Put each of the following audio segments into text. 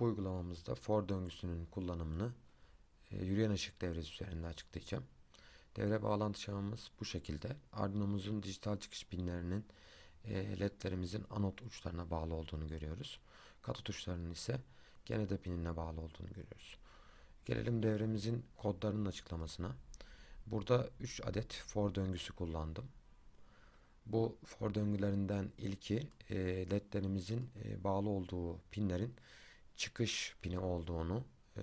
Bu uygulamamızda for döngüsünün kullanımını e, yürüyen ışık devresi üzerinde açıklayacağım. Devre bağlantı şemamız bu şekilde. Arduino'muzun dijital çıkış pinlerinin e, ledlerimizin anot uçlarına bağlı olduğunu görüyoruz. Katot uçlarının ise genede pinine bağlı olduğunu görüyoruz. Gelelim devremizin kodlarının açıklamasına. Burada 3 adet for döngüsü kullandım. Bu for döngülerinden ilki e, ledlerimizin bağlı olduğu pinlerin çıkış pini olduğunu e,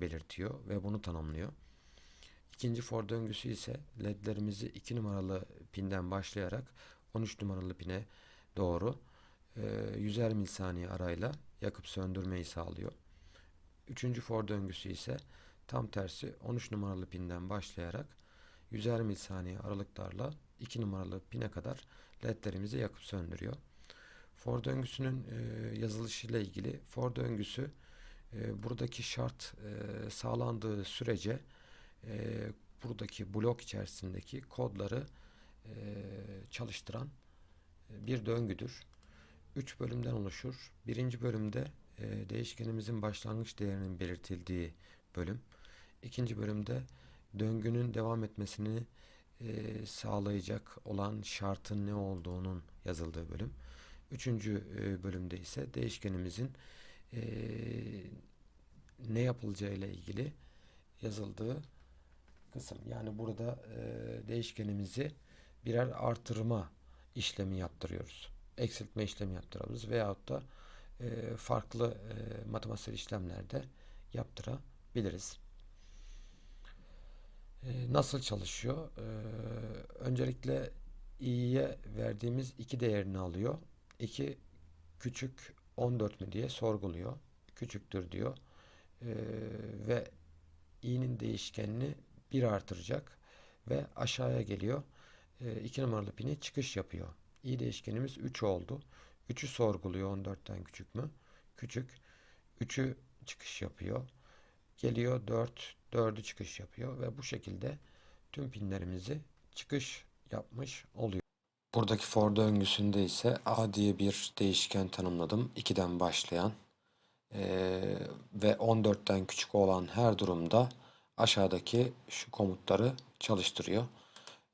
belirtiyor ve bunu tanımlıyor. İkinci for döngüsü ise ledlerimizi 2 numaralı pinden başlayarak 13 numaralı pine doğru e, 100'er milisaniye arayla yakıp söndürmeyi sağlıyor. Üçüncü for döngüsü ise tam tersi 13 numaralı pinden başlayarak 100'er milisaniye aralıklarla 2 numaralı pine kadar ledlerimizi yakıp söndürüyor. For döngüsünün e, yazılışıyla ilgili for döngüsü e, buradaki şart e, sağlandığı sürece e, buradaki blok içerisindeki kodları e, çalıştıran e, bir döngüdür. 3 bölümden oluşur. Birinci bölümde e, değişkenimizin başlangıç değerinin belirtildiği bölüm. İkinci bölümde döngünün devam etmesini e, sağlayacak olan şartın ne olduğunun yazıldığı bölüm. Üçüncü e, bölümde ise değişkenimizin e, ne yapılacağı ile ilgili yazıldığı kısım. Yani burada e, değişkenimizi birer artırma işlemi yaptırıyoruz. Eksiltme işlemi yaptırıyoruz veyahut da farklı e, matematiksel işlemlerde yaptırabiliriz. Nasıl çalışıyor? Öncelikle i'ye verdiğimiz iki değerini alıyor. 2 küçük 14 mü diye sorguluyor. Küçüktür diyor. E, ve i'nin değişkenini 1 artıracak ve aşağıya geliyor. 2 numaralı pini çıkış yapıyor. i değişkenimiz 3 oldu. 3'ü sorguluyor 14'ten küçük mü? Küçük. 3'ü çıkış yapıyor. Geliyor 4, 4'ü çıkış yapıyor ve bu şekilde tüm pinlerimizi çıkış yapmış oluyor. Buradaki for döngüsünde ise a diye bir değişken tanımladım. 2'den başlayan ee, ve 14'ten küçük olan her durumda aşağıdaki şu komutları çalıştırıyor.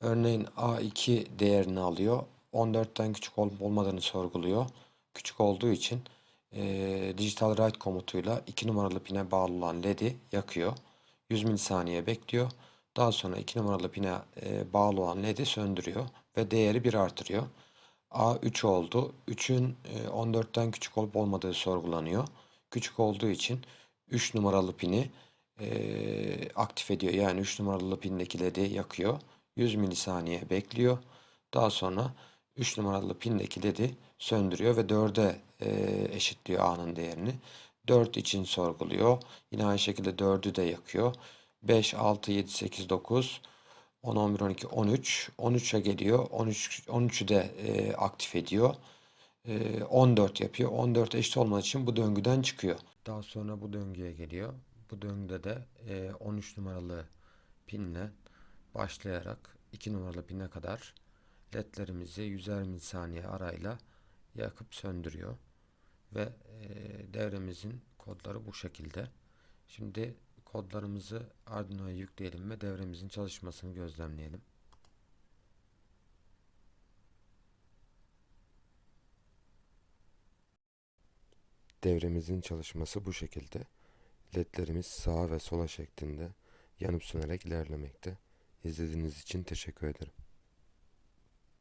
Örneğin a2 değerini alıyor. 14'ten küçük olup olmadığını sorguluyor. Küçük olduğu için e, digital write komutuyla 2 numaralı pine bağlı olan led'i yakıyor. 100 milisaniye bekliyor. Daha sonra 2 numaralı pine e, bağlı olan led'i söndürüyor ve değeri 1 artırıyor. A 3 oldu. 3'ün e, 14'ten küçük olup olmadığı sorgulanıyor. Küçük olduğu için 3 numaralı pini e, aktif ediyor. Yani 3 numaralı pindeki led'i yakıyor. 100 milisaniye bekliyor. Daha sonra 3 numaralı pindeki led'i söndürüyor ve 4'e e, eşitliyor A'nın değerini. 4 için sorguluyor. Yine aynı şekilde 4'ü de yakıyor. 5, 6, 7, 8, 9, 10, 11, 12, 13. 13'e geliyor. 13, 13'ü de e, aktif ediyor. E, 14 yapıyor. 14 eşit olmadığı için bu döngüden çıkıyor. Daha sonra bu döngüye geliyor. Bu döngüde de e, 13 numaralı pinle başlayarak 2 numaralı pine kadar ledlerimizi 100'er milisaniye arayla yakıp söndürüyor. Ve e, devremizin kodları bu şekilde. Şimdi kodlarımızı Arduino'ya yükleyelim ve devremizin çalışmasını gözlemleyelim. Devremizin çalışması bu şekilde. LED'lerimiz sağa ve sola şeklinde yanıp sönerek ilerlemekte. İzlediğiniz için teşekkür ederim.